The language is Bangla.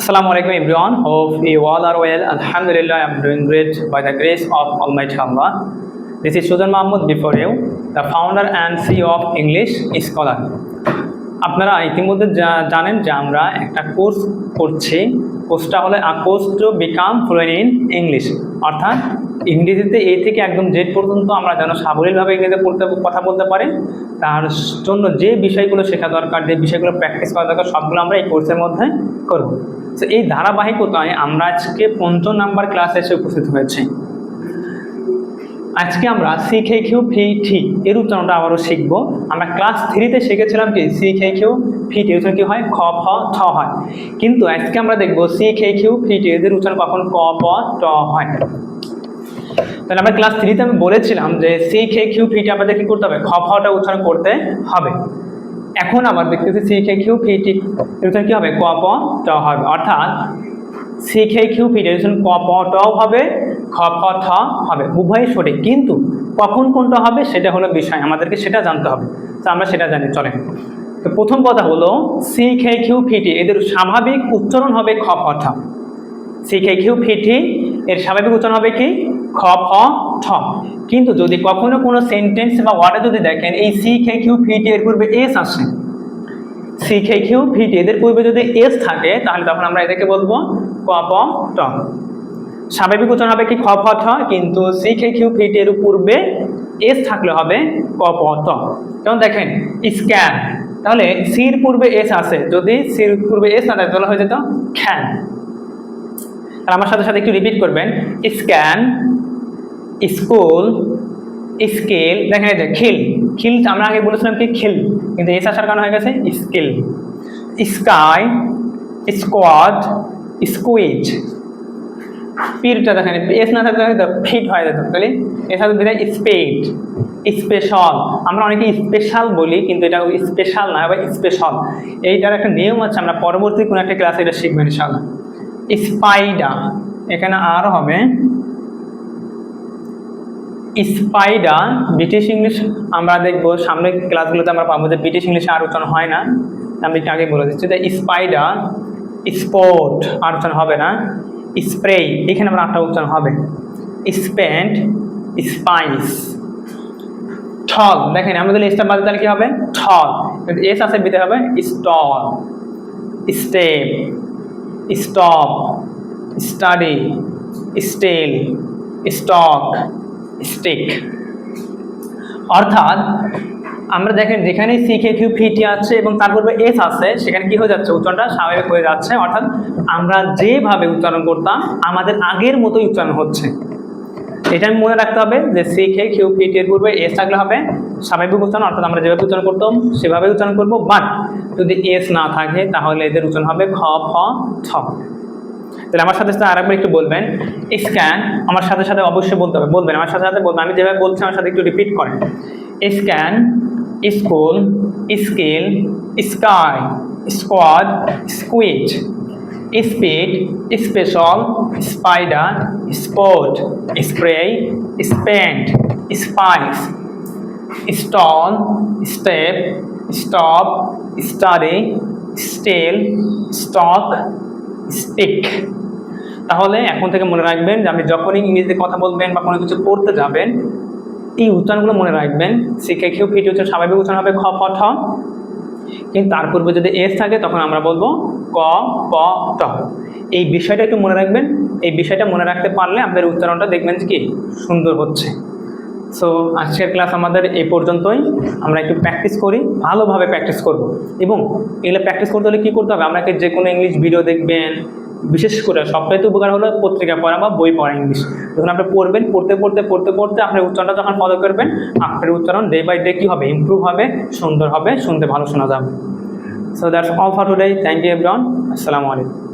Assalamu alaikum everyone. Hope you all are well. Alhamdulillah, I am doing great by the grace of Almighty Allah. This is Sudan Mahmood before you, the founder and CEO of English Scholar. আপনারা ইতিমধ্যে জানেন যে আমরা একটা কোর্স করছি কোর্সটা হলো a course to become fluent in English অর্থাৎ ইংরেজিতে এ থেকে একদম জেড পর্যন্ত আমরা যেন সাবলীলভাবে ইংরেজিতে পড়তে কথা বলতে পারি, তার জন্য যে বিষয়গুলো শেখা দরকার, যে বিষয়গুলো প্র্যাকটিস করা দরকার, সবগুলো আমরা এই কোর্সের মধ্যে করব। তো এই ধারাবাহিকতায় আমরা আজকে পঞ্চম নাম্বার ক্লাসে এসে উপস্থিত হয়েছি। আজকে আমরা সি খে কিউ ফি টি এর উচ্চারণটা আবারও শিখব। আমরা ক্লাস থ্রিতে শিখেছিলাম কি? সি খে কিউ ফি টি উচ্চারণ কি হয়? খ, ফ, ঠ হয়। কিন্তু আজকে আমরা দেখব সি খে কিউ ফি টি এদের উচ্চারণ কখন ক, প, ট হয়। তাহলে আমরা ক্লাস থ্রিতে আমি বলেছিলাম যে সি খে কিউ ফি টি আমাদের কি করতে হবে? খ ফটা উচ্চারণ করতে হবে। এখন আবার দেখতেছি সি খে কিউ ফি টি এর উচ্চারণ কি হবে? ক, প, ট হবে। অর্থাৎ শিখে কিউ ফিডেশন ক, প টও হবে খ থ হবে। উভয়ই সঠিক। কিন্তু কখন কোনটা হবে সেটা হলো বিষয়। আমাদেরকে সেটা জানতে হবে। তো আমরা সেটা জানি। চলেন। তো প্রথম কথা হলো সি খে কিউ ফিটি এদের স্বাভাবিক উচ্চারণ হবে খ প থ। সি খে কিউ ফিটি এর স্বাভাবিক উচ্চারণ হবে কি? খ প ঠ। কিন্তু যদি কখনো কোনো সেন্টেন্স বা ওয়ার্ডে যদি দেখেন, এই সি খে কিউ ফিটি এর পূর্বে এস আসে। সি খে কিউ ভিটি এদের পূর্বে যদি এস থাকে, তাহলে তখন আমরা এদেরকে বলব ক, প, ট। স্বাভাবিক উচ্চারণ হবে কি খ, ফ, ঠ, কিন্তু সি খে কিউ ভিটি এর পূর্বে এস থাকলে হবে ক, প, ট। যেমন দেখেন স্ক্যান তাহলে সির পূর্বে এস আসে যদি সির পূর্বে এস না থাকে, তাহলে হয়ে যেত খ্যান। তাহলে আমার সাথে সাথে একটু রিপিট করবেন। স্ক্যান স্কুল, স্কেল, দেখেন যে খিল খিল আমরা আগে বলেছিলাম কি? খিল। কিন্তু এস আসার কারণ হয়ে গেছে স্কিল। Sky, squad, squeeze. পিরটা দেখেন, এস না থাকলে হয়তো ফিট হয়ে যেত, তাহলে সাথে দিলে স্পেড, স্পেশাল। আমরা অনেকে স্পেশাল বলি, কিন্তু এটা স্পেশাল না, আবার স্পেশাল। এইটার একটা নিয়ম আছে, আমরা পরবর্তী কোনো একটা ক্লাসে এটা শিখবেন স্পাইডার, এখানে আর হবে স্পাইডার, ব্রিটিশ ইংলিশ আমরা দেখব সামনের ক্লাসগুলোতে আমরা পাবো যে ব্রিটিশ ইংলিশে আর হয় না। আমি একটু আগে বলে দিচ্ছি যে স্পাইডা স্পোর্ট আর হবে না। স্প্রে এখানে আমরা আটটা উচ্চারণ হবে। Spent, spice. ঠল, দেখেন, আমরা যদি এসটা বাদে তাহলে কি হবে? কিন্তু এস আছে বিতে হবে stall, step, stop, study, stale, stock. Stick অর্থাৎ, আমরা দেখেন যেখানে সিকে কিউ ফিটি আছে এবং তার পূর্বে এস আছে, সেখানে কি হয়ে যাচ্ছে? উচ্চারণটা স্বাভাবিক হয়ে যাচ্ছে। অর্থাৎ, আমরা যেভাবে উচ্চারণ করতাম, আমাদের আগের মতোই উচ্চারণ হচ্ছে। এটা আমি মনে রাখতে হবে যে সিকে কিউ ফিটি এর পূর্বে এস থাকলে হবে। স্বাভাবিক উচ্চারণ, অর্থাৎ আমরা যেভাবে উচ্চারণ করতাম সেভাবে উচ্চারণ করব। বাট যদি এস না থাকে, তাহলে এদের উচ্চারণ হবে খ, ফ ছ তাহলে আমার সাথে সাথে আরেকবার একটু বলবেন, স্ক্যান, আমার সাথে সাথে অবশ্যই বলতে হবে, বলবেন, আমার সাথে সাথে বলবেন, আমি যেভাবে বলছি আমার সাথে একটু রিপিট করেন। Scan, school, scale, sky, squad squid speed, special, spider, sport, spray, spent, spice, stall, step, stop, study, stale, stock stick তাহলে এখন থেকে মনে রাখবেন যে আপনি যখনই ইংরেজিতে কথা বলবেন বা কোনো কিছু পড়তে যাবেন, এই উচ্চারণগুলো মনে রাখবেন। শিখে কেউ ফিটি উচ্চারণ, স্বাভাবিক উচ্চারণ হবে খ ঠ। কিন্তু তার পূর্বে যদি এস থাকে, তখন আমরা বলব ক, প ট এই বিষয়টা একটু মনে রাখবেন। এই বিষয়টা মনে রাখতে পারলে আপনাদের উচ্চারণটা দেখবেন যে কি? সুন্দর হচ্ছে। সো আজকের ক্লাস আমাদের এই পর্যন্তই। আমরা একটু প্র্যাকটিস করি, ভালোভাবে প্র্যাকটিস করব। এবং এগুলো প্র্যাকটিস করতে হলে কী করতে হবে? আপনাকে যে কোনো ইংলিশ ভিডিও দেখবেন, বিশেষ করে সবটাইতে উপকার হলো পত্রিকা পড়া বা বই পড়া ইংলিশ যখন আপনি পড়বেন, পড়তে পড়তে পড়তে পড়তে আপনার উচ্চারণটা যখন ফলো করবেন, আপনার উচ্চারণ ডে বাই ডে কী হবে? ইমপ্রুভ হবে, সুন্দর হবে, শুনতে ভালো শোনা যাবে। So that's all for today thank you everyone আসসালামু আলাইকুম